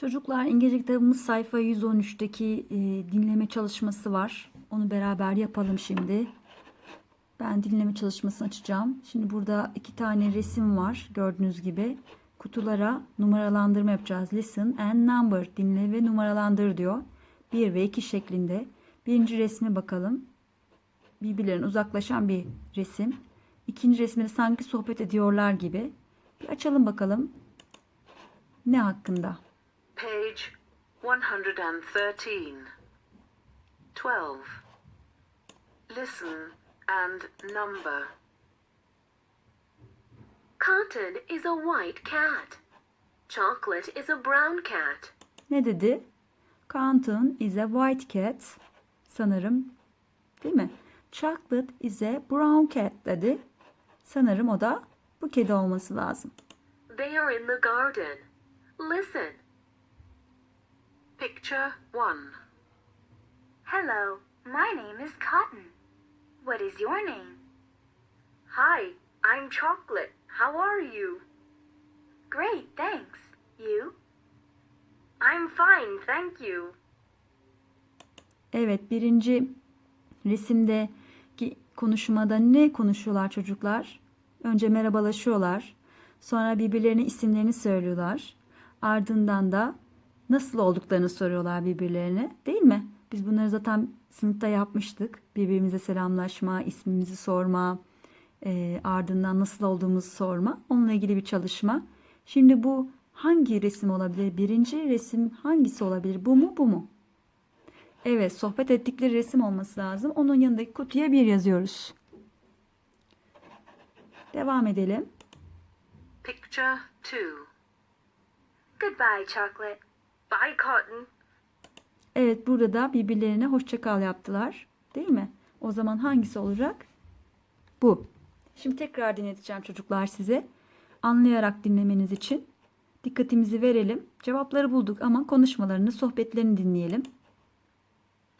Çocuklar İngilizce kitabımız sayfa 113'teki e, dinleme çalışması var. Onu beraber yapalım şimdi. Ben dinleme çalışmasını açacağım. Şimdi burada iki tane resim var gördüğünüz gibi. Kutulara numaralandırma yapacağız. Listen and number dinle ve numaralandır diyor. 1 ve 2 şeklinde. Birinci resme bakalım. Birbirlerine uzaklaşan bir resim. İkinci resminde sanki sohbet ediyorlar gibi. Bir açalım bakalım. Ne hakkında? Page 113. 12. Listen and number. Cotton is a white cat. Chocolate is a brown cat. Ne dedi? Canton is a white cat. Sanırım değil mi? Chocolate is a brown cat dedi. Sanırım o da bu kedi olması lazım. They are in the garden. Listen. Picture 1. Hello, my name is Cotton. What is your name? Hi, I'm Chocolate. How are you? Great, thanks. You? I'm fine, thank you. Evet birinci resimdeki konuşmada ne konuşuyorlar çocuklar? Önce merhabalaşıyorlar. Sonra birbirlerine isimlerini söylüyorlar. Ardından da nasıl olduklarını soruyorlar birbirlerine. Değil mi? Biz bunları zaten sınıfta yapmıştık. Birbirimize selamlaşma, ismimizi sorma, e, ardından nasıl olduğumuzu sorma. Onunla ilgili bir çalışma. Şimdi bu hangi resim olabilir? Birinci resim hangisi olabilir? Bu mu bu mu? Evet, sohbet ettikleri resim olması lazım. Onun yanındaki kutuya bir yazıyoruz. Devam edelim. Picture 2. Goodbye, Chocolate. Bye, Cotton. Evet, burada da birbirlerine hoşça kal yaptılar. Değil mi? O zaman hangisi olacak? Bu. Şimdi tekrar dinleteceğim çocuklar size. Anlayarak dinlemeniz için dikkatimizi verelim. Cevapları bulduk ama konuşmalarını, sohbetlerini dinleyelim.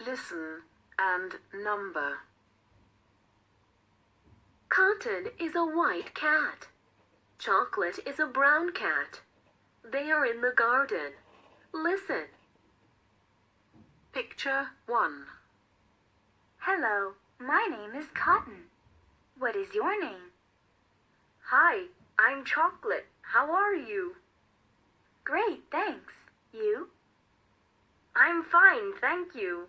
Listen and number. Cotton is a white cat. Chocolate is a brown cat. They are in the garden. Listen. Picture 1. Hello, my name is Cotton. What is your name? Hi, I'm Chocolate. How are you? Great, thanks. You? I'm fine, thank you.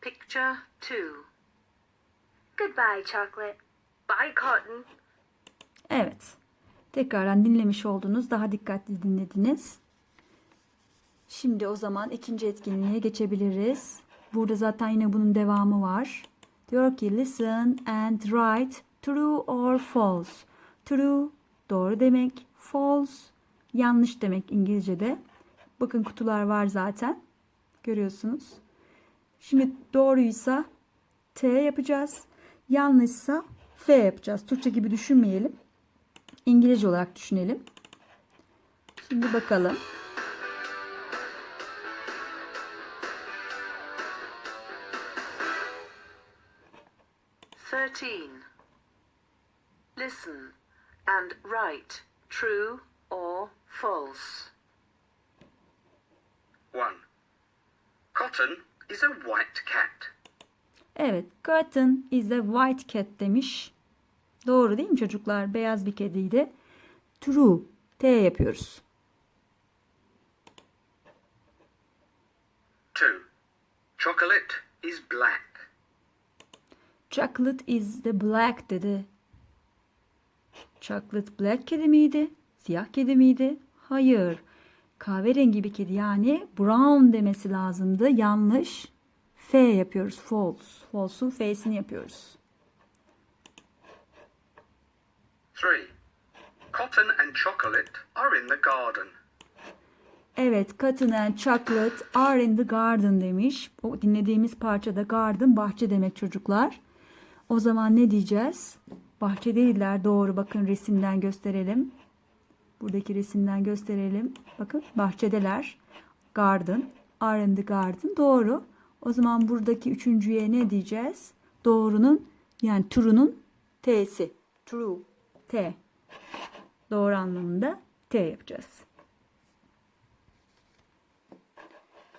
Picture 2. Goodbye, Chocolate. Bye, Cotton. Evet. Tekrardan dinlemiş oldunuz. Daha dikkatli dinlediniz. Şimdi o zaman ikinci etkinliğe geçebiliriz. Burada zaten yine bunun devamı var. Diyor ki listen and write true or false. True doğru demek. False yanlış demek İngilizce'de. Bakın kutular var zaten. Görüyorsunuz. Şimdi doğruysa T yapacağız. Yanlışsa F yapacağız. Türkçe gibi düşünmeyelim. İngilizce olarak düşünelim. Şimdi bakalım. Thirteen. Listen and write true or false. 1. Cotton is a white cat. Evet, cotton is a white cat demiş. Doğru değil mi çocuklar? Beyaz bir kediydi. True. T yapıyoruz. 2. Chocolate is black. Chocolate is the black dedi. Chocolate black kedi miydi? Siyah kedi miydi? Hayır. Kahverengi bir kedi yani brown demesi lazımdı. Yanlış. F yapıyoruz. False. False'un F'sini yapıyoruz. 3. Cotton and chocolate are in the garden. Evet, cotton and chocolate are in the garden demiş. O dinlediğimiz parçada garden bahçe demek çocuklar. O zaman ne diyeceğiz? Bahçe değiller doğru. Bakın resimden gösterelim. Buradaki resimden gösterelim. Bakın bahçedeler. Garden. Are in the garden. Doğru. O zaman buradaki üçüncüye ne diyeceğiz? Doğrunun yani true'nun T'si. True. T. Doğru anlamında T yapacağız.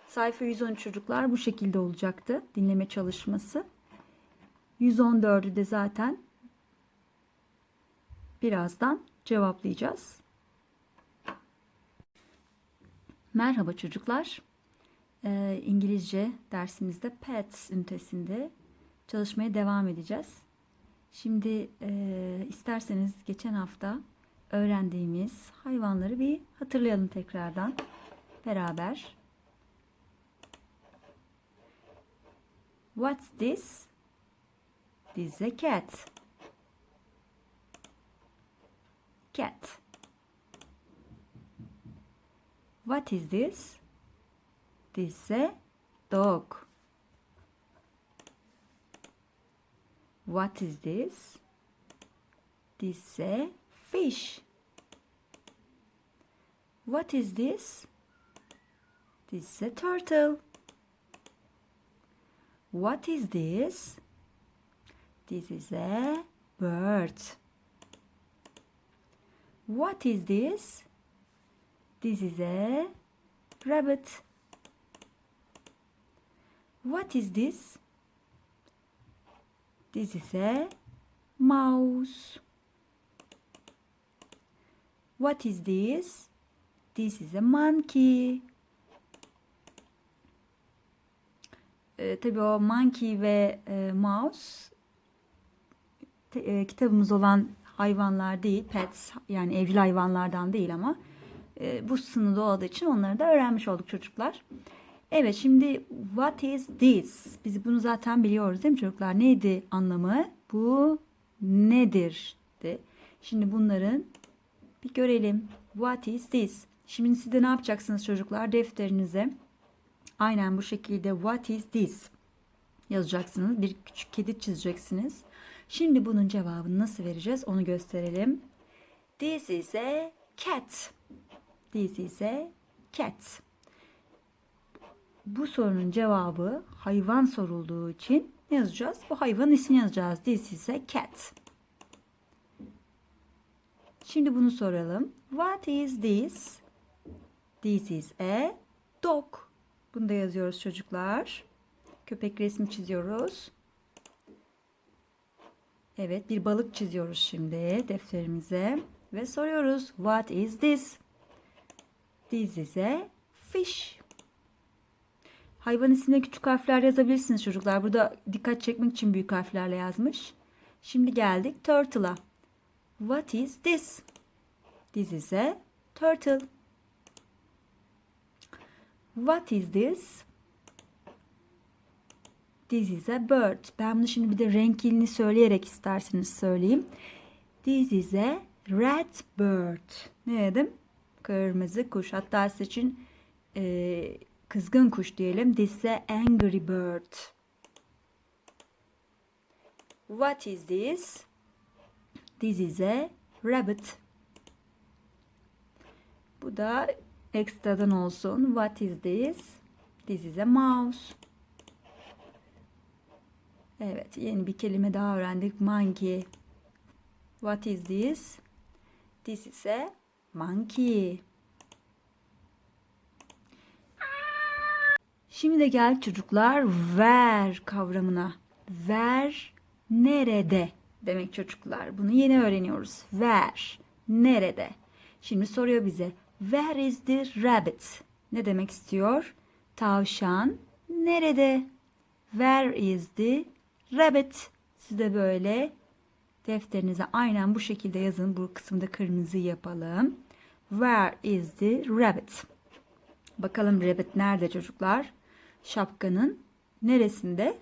Sayfa 110 çocuklar bu şekilde olacaktı dinleme çalışması. 114'ü de zaten birazdan cevaplayacağız. Merhaba çocuklar. Ee, İngilizce dersimizde pets ünitesinde çalışmaya devam edeceğiz. Şimdi e, isterseniz geçen hafta öğrendiğimiz hayvanları bir hatırlayalım tekrardan beraber. What's this? This is a cat. Cat. What is this? This is a dog. What is this? This is a fish. What is this? This is a turtle. What is this? This is a bird. What is this? This is a rabbit. What is this? This is a mouse. What is this? This is a monkey. Ee, tabii o monkey ve e, mouse te- e, kitabımız olan hayvanlar değil, pets yani evcil hayvanlardan değil ama e, bu sınıfta olduğu için onları da öğrenmiş olduk çocuklar. Evet şimdi what is this? Biz bunu zaten biliyoruz değil mi çocuklar? Neydi anlamı? Bu nedir? De. Şimdi bunların bir görelim. What is this? Şimdi siz de ne yapacaksınız çocuklar? Defterinize aynen bu şekilde what is this yazacaksınız. Bir küçük kedi çizeceksiniz. Şimdi bunun cevabını nasıl vereceğiz onu gösterelim. This is a cat. This is a cat. Bu sorunun cevabı hayvan sorulduğu için ne yazacağız? Bu hayvanın ismini yazacağız. This is a cat. Şimdi bunu soralım. What is this? This is a dog. Bunu da yazıyoruz çocuklar. Köpek resmi çiziyoruz. Evet bir balık çiziyoruz şimdi defterimize. Ve soruyoruz. What is this? This is a fish. Hayvan ismine küçük harfler yazabilirsiniz çocuklar. Burada dikkat çekmek için büyük harflerle yazmış. Şimdi geldik turtle'a. What is this? This is a turtle. What is this? This is a bird. Ben bunu şimdi bir de renkini söyleyerek isterseniz söyleyeyim. This is a red bird. Ne dedim? Kırmızı kuş. Hatta sizin için e, kızgın kuş diyelim. This is angry bird. What is this? This is a rabbit. Bu da ekstradan olsun. What is this? This is a mouse. Evet, yeni bir kelime daha öğrendik. Monkey. What is this? This is a monkey. Şimdi de gel çocuklar ver kavramına. Ver nerede demek çocuklar. Bunu yeni öğreniyoruz. Ver nerede? Şimdi soruyor bize. Where is the rabbit? Ne demek istiyor? Tavşan nerede? Where is the rabbit? Siz de böyle defterinize aynen bu şekilde yazın. Bu kısımda kırmızı yapalım. Where is the rabbit? Bakalım rabbit nerede çocuklar? Şapkanın neresinde?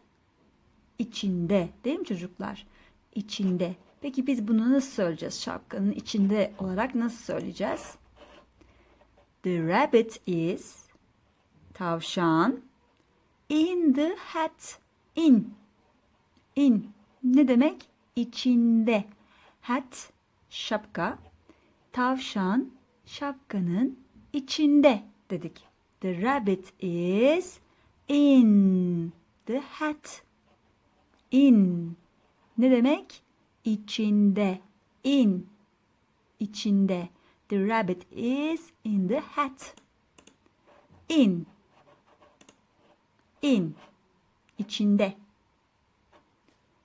İçinde. Değil mi çocuklar? İçinde. Peki biz bunu nasıl söyleyeceğiz? Şapkanın içinde olarak nasıl söyleyeceğiz? The rabbit is tavşan in the hat. In. In. Ne demek? İçinde. Hat şapka. Tavşan şapkanın içinde dedik. The rabbit is in the hat. In. Ne demek? İçinde. In. İçinde. The rabbit is in the hat. In. In. içinde.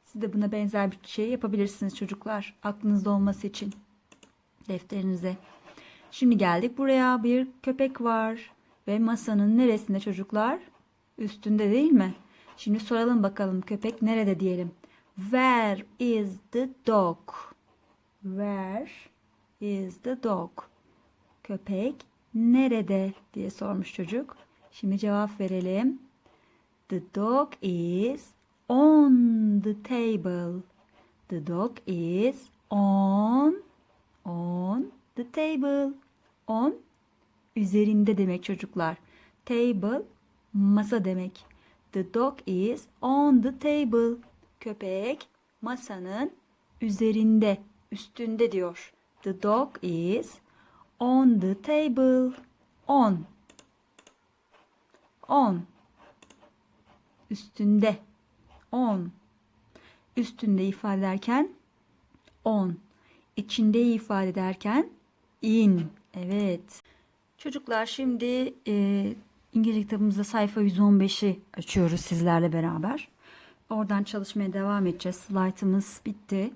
Siz de buna benzer bir şey yapabilirsiniz çocuklar. Aklınızda olması için. Defterinize. Şimdi geldik buraya. Bir köpek var. Ve masanın neresinde çocuklar? Üstünde değil mi? Şimdi soralım bakalım köpek nerede diyelim. Where is the dog? Where is the dog? Köpek nerede diye sormuş çocuk. Şimdi cevap verelim. The dog is on the table. The dog is on on the table. On üzerinde demek çocuklar. Table masa demek. The dog is on the table. Köpek masanın üzerinde, üstünde diyor. The dog is on the table. On. On. Üstünde. On. Üstünde ifade ederken on. İçinde ifade ederken in. Evet. Çocuklar şimdi e, İngilizce kitabımızda sayfa 115'i açıyoruz sizlerle beraber. Oradan çalışmaya devam edeceğiz. Slaytımız bitti.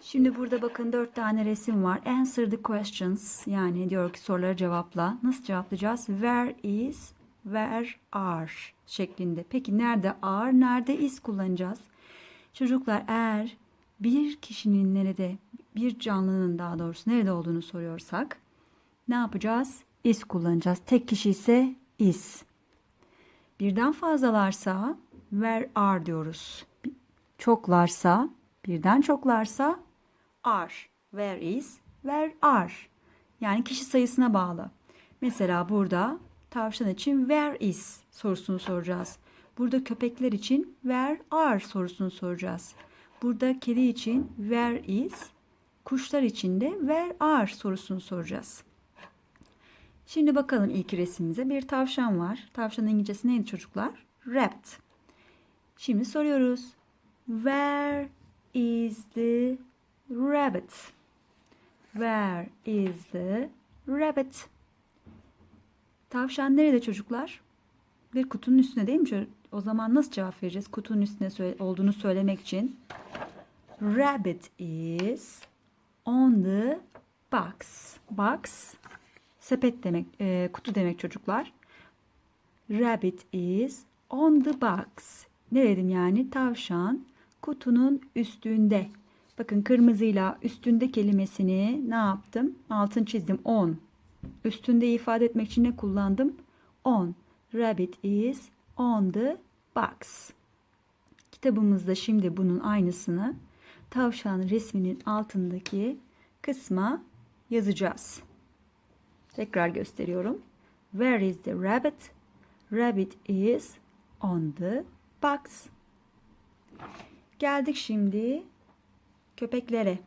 Şimdi burada bakın dört tane resim var. Answer the questions. Yani diyor ki soruları cevapla. Nasıl cevaplayacağız? Where is, where are şeklinde. Peki nerede are, nerede is kullanacağız? Çocuklar eğer bir kişinin nerede, bir canlının daha doğrusu nerede olduğunu soruyorsak ne yapacağız? Is kullanacağız. Tek kişi ise is. Birden fazlalarsa where are diyoruz. Çoklarsa, birden çoklarsa are. Where is, where are. Yani kişi sayısına bağlı. Mesela burada tavşan için where is sorusunu soracağız. Burada köpekler için where are sorusunu soracağız. Burada kedi için where is, kuşlar için de where are sorusunu soracağız. Şimdi bakalım ilk resmimize. Bir tavşan var. Tavşanın İngilizcesi neydi çocuklar? Rabbit. Şimdi soruyoruz. Where is the rabbit? Where is the rabbit? Tavşan nerede çocuklar? Bir kutunun üstünde değil mi? O zaman nasıl cevap vereceğiz? Kutunun üstünde söyle- olduğunu söylemek için. Rabbit is on the box. Box sepet demek, e, kutu demek çocuklar. Rabbit is on the box. Ne dedim yani? Tavşan kutunun üstünde. Bakın kırmızıyla üstünde kelimesini ne yaptım? Altın çizdim. On. Üstünde ifade etmek için ne kullandım? On. Rabbit is on the box. Kitabımızda şimdi bunun aynısını tavşan resminin altındaki kısma yazacağız. Tekrar gösteriyorum. Where is the rabbit? Rabbit is on the box. Geldik şimdi köpeklere.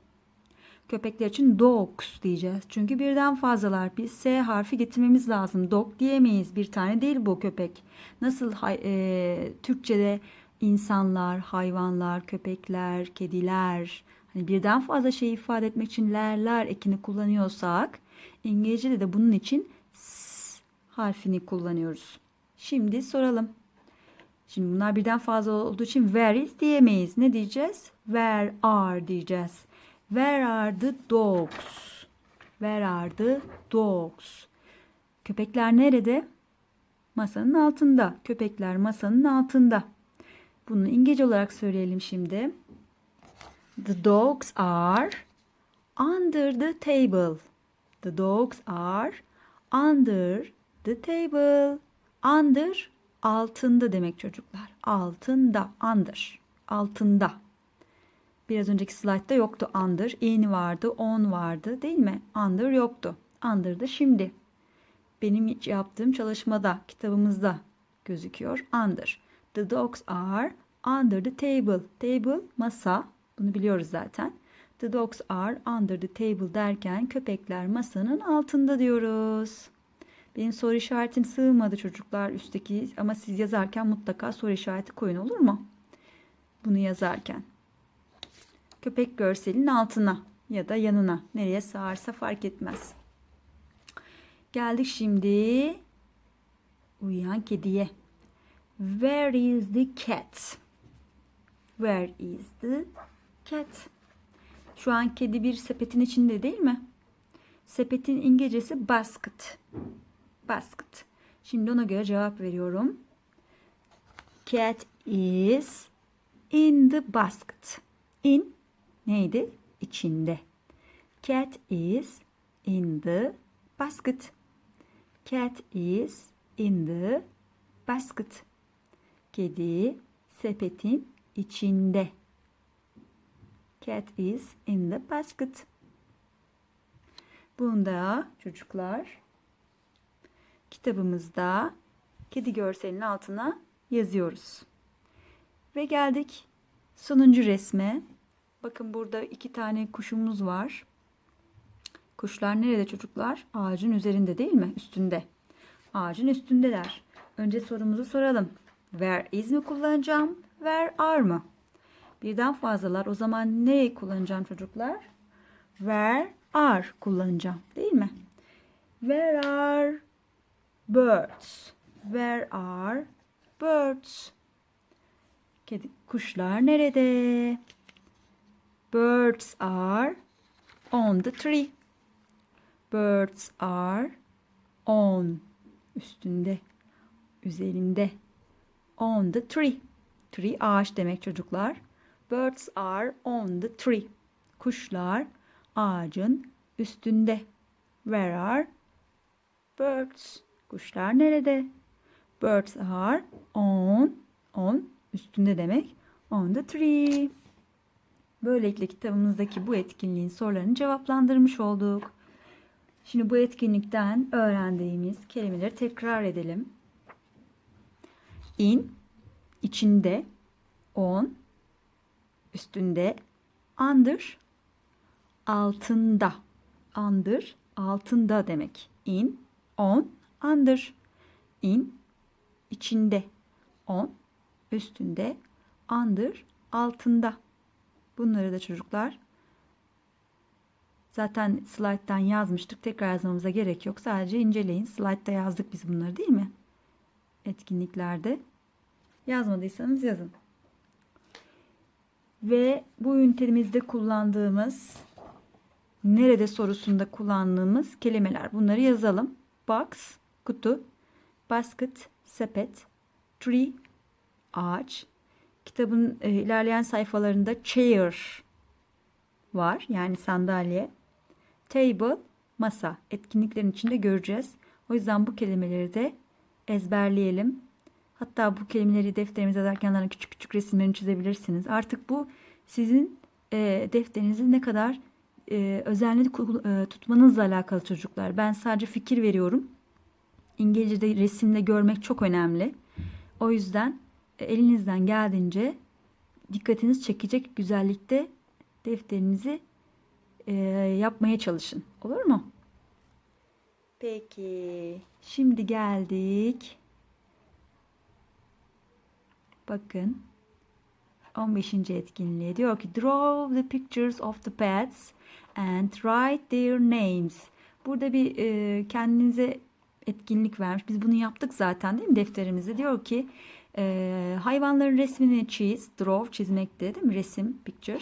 Köpekler için dogs diyeceğiz. Çünkü birden fazlalar. Biz S harfi getirmemiz lazım. Dog diyemeyiz. Bir tane değil bu köpek. Nasıl e, Türkçe'de insanlar, hayvanlar, köpekler, kediler hani birden fazla şey ifade etmek için lerler ekini kullanıyorsak İngilizce'de de bunun için s harfini kullanıyoruz. Şimdi soralım. Şimdi bunlar birden fazla olduğu için where is diyemeyiz. Ne diyeceğiz? Where are diyeceğiz. Where are the dogs? Where are the dogs? Köpekler nerede? Masanın altında. Köpekler masanın altında. Bunu İngilizce olarak söyleyelim şimdi. The dogs are under the table. The dogs are under the table. Under altında demek çocuklar. Altında, under. Altında. Biraz önceki slaytta yoktu under. In vardı, on vardı değil mi? Under yoktu. Under da şimdi. Benim yaptığım çalışmada, kitabımızda gözüküyor. Under. The dogs are under the table. Table masa. Bunu biliyoruz zaten. The dogs are under the table derken köpekler masanın altında diyoruz. Benim soru işaretim sığmadı çocuklar üstteki ama siz yazarken mutlaka soru işareti koyun olur mu? Bunu yazarken. Köpek görselin altına ya da yanına nereye sığarsa fark etmez. Geldik şimdi uyuyan kediye. Where is the cat? Where is the cat? Şu an kedi bir sepetin içinde değil mi? Sepetin İngilizcesi basket. Basket. Şimdi ona göre cevap veriyorum. Cat is in the basket. In neydi? İçinde. Cat is in the basket. Cat is in the basket. Kedi sepetin içinde. Cat is in the basket. Bunda çocuklar kitabımızda kedi görselinin altına yazıyoruz. Ve geldik sonuncu resme. Bakın burada iki tane kuşumuz var. Kuşlar nerede çocuklar? Ağacın üzerinde değil mi? Üstünde. Ağacın üstündeler. Önce sorumuzu soralım. Where is mi kullanacağım? Where are mı? Birden fazlalar. O zaman neyi kullanacağım çocuklar? Where are kullanacağım. Değil mi? Where are birds? Where are birds? Kedi, kuşlar nerede? Birds are on the tree. Birds are on üstünde, üzerinde. On the tree. Tree ağaç demek çocuklar. Birds are on the tree. Kuşlar ağacın üstünde. Where are birds? Kuşlar nerede? Birds are on on üstünde demek. On the tree. Böylelikle kitabımızdaki bu etkinliğin sorularını cevaplandırmış olduk. Şimdi bu etkinlikten öğrendiğimiz kelimeleri tekrar edelim. In, içinde, on, üstünde, under, altında. Under, altında demek. In, on, under. In, içinde, on, üstünde, under, altında. Bunları da çocuklar zaten slayttan yazmıştık. Tekrar yazmamıza gerek yok. Sadece inceleyin. Slaytta yazdık biz bunları değil mi? Etkinliklerde. Yazmadıysanız yazın. Ve bu ünitemizde kullandığımız nerede sorusunda kullandığımız kelimeler. Bunları yazalım. Box, kutu, basket, sepet, tree, ağaç. Kitabın e, ilerleyen sayfalarında chair var. Yani sandalye. Table, masa. Etkinliklerin içinde göreceğiz. O yüzden bu kelimeleri de ezberleyelim. Hatta bu kelimeleri defterimize yazarken küçük küçük resimlerini çizebilirsiniz. Artık bu sizin e, defterinizi ne kadar e, özenli e, tutmanızla alakalı çocuklar. Ben sadece fikir veriyorum. İngilizce'de resimle görmek çok önemli. O yüzden e, elinizden geldiğince dikkatiniz çekecek güzellikte defterinizi e, yapmaya çalışın. Olur mu? Peki. Şimdi geldik. Bakın. 15. etkinliğe diyor ki draw the pictures of the pets and write their names. Burada bir e, kendinize etkinlik vermiş. Biz bunu yaptık zaten değil mi defterimizde? Diyor ki e, hayvanların resmini çiz. Draw çizmekte değil mi? Resim, picture.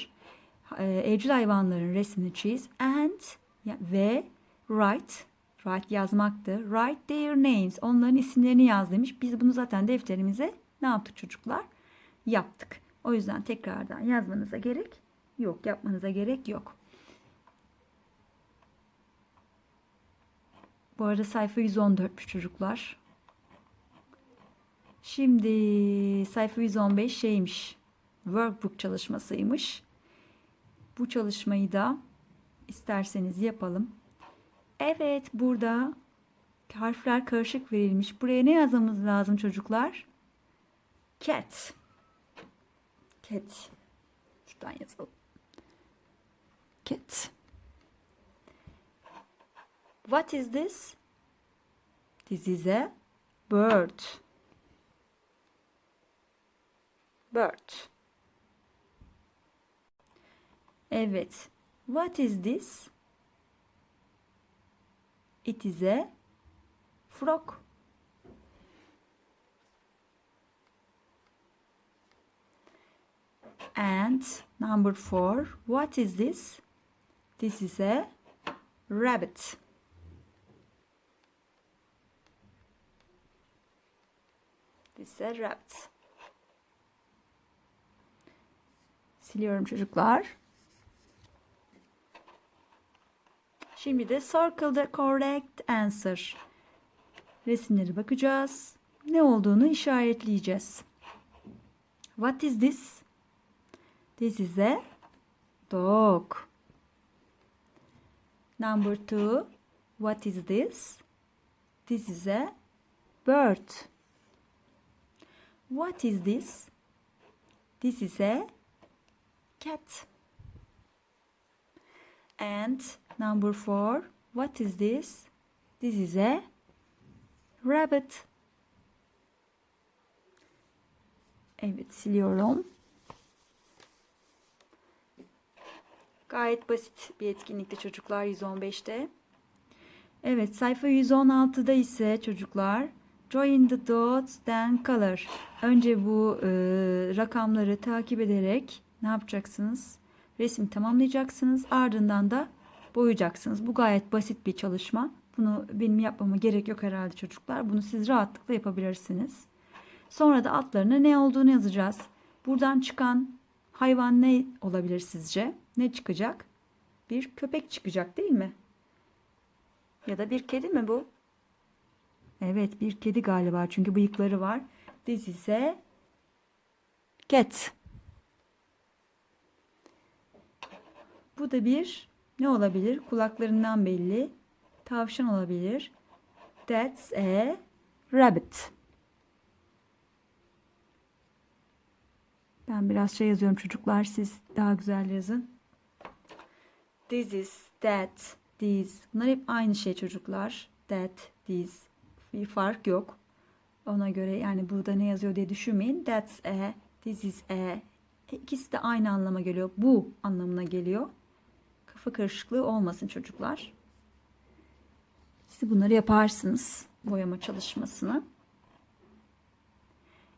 E, evcil hayvanların resmini çiz. And ya- ve write. Write yazmaktı. Write their names. Onların isimlerini yaz demiş. Biz bunu zaten defterimize ne yaptık çocuklar? Yaptık. O yüzden tekrardan yazmanıza gerek yok. Yapmanıza gerek yok. Bu arada sayfa 114'müş çocuklar. Şimdi sayfa 115 şeymiş. Workbook çalışmasıymış. Bu çalışmayı da isterseniz yapalım. Evet burada harfler karışık verilmiş. Buraya ne yazmamız lazım çocuklar? Cat. Cat. Şuradan yazalım. Cat. What is this? This is a bird. Bird. Evet. What is this? It is a frog. And number four, what is this? This is a rabbit. This is a rabbit. Siliyorum çocuklar. Şimdi de circle the correct answer. Resimlere bakacağız. Ne olduğunu işaretleyeceğiz. What is this? This is a dog. Number two. What is this? This is a bird. What is this? This is a cat. And number four. What is this? This is a rabbit. Evet siliyorum. Gayet basit bir etkinlikte çocuklar 115'te. Evet sayfa 116'da ise çocuklar join the dots then color. Önce bu e, rakamları takip ederek ne yapacaksınız? Resim tamamlayacaksınız. Ardından da boyayacaksınız. Bu gayet basit bir çalışma. Bunu benim yapmama gerek yok herhalde çocuklar. Bunu siz rahatlıkla yapabilirsiniz. Sonra da altlarına ne olduğunu yazacağız. Buradan çıkan hayvan ne olabilir sizce? Ne çıkacak? Bir köpek çıkacak değil mi? Ya da bir kedi mi bu? Evet bir kedi galiba çünkü bıyıkları var. This is a cat. Bu da bir ne olabilir? Kulaklarından belli. Tavşan olabilir. That's a rabbit. Ben biraz şey yazıyorum çocuklar siz daha güzel yazın. This is, that, this. Bunlar hep aynı şey çocuklar. That, this. Bir fark yok. Ona göre yani burada ne yazıyor diye düşünmeyin. That's a, this is a. İkisi de aynı anlama geliyor. Bu anlamına geliyor. Kafa karışıklığı olmasın çocuklar. Siz bunları yaparsınız. Boyama çalışmasını.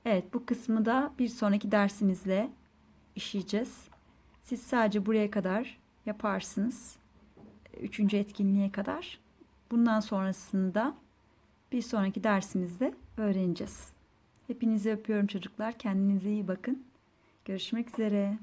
Evet bu kısmı da bir sonraki dersimizle işleyeceğiz. Siz sadece buraya kadar yaparsınız. Üçüncü etkinliğe kadar. Bundan sonrasında bir sonraki dersimizde öğreneceğiz. Hepinizi öpüyorum çocuklar. Kendinize iyi bakın. Görüşmek üzere.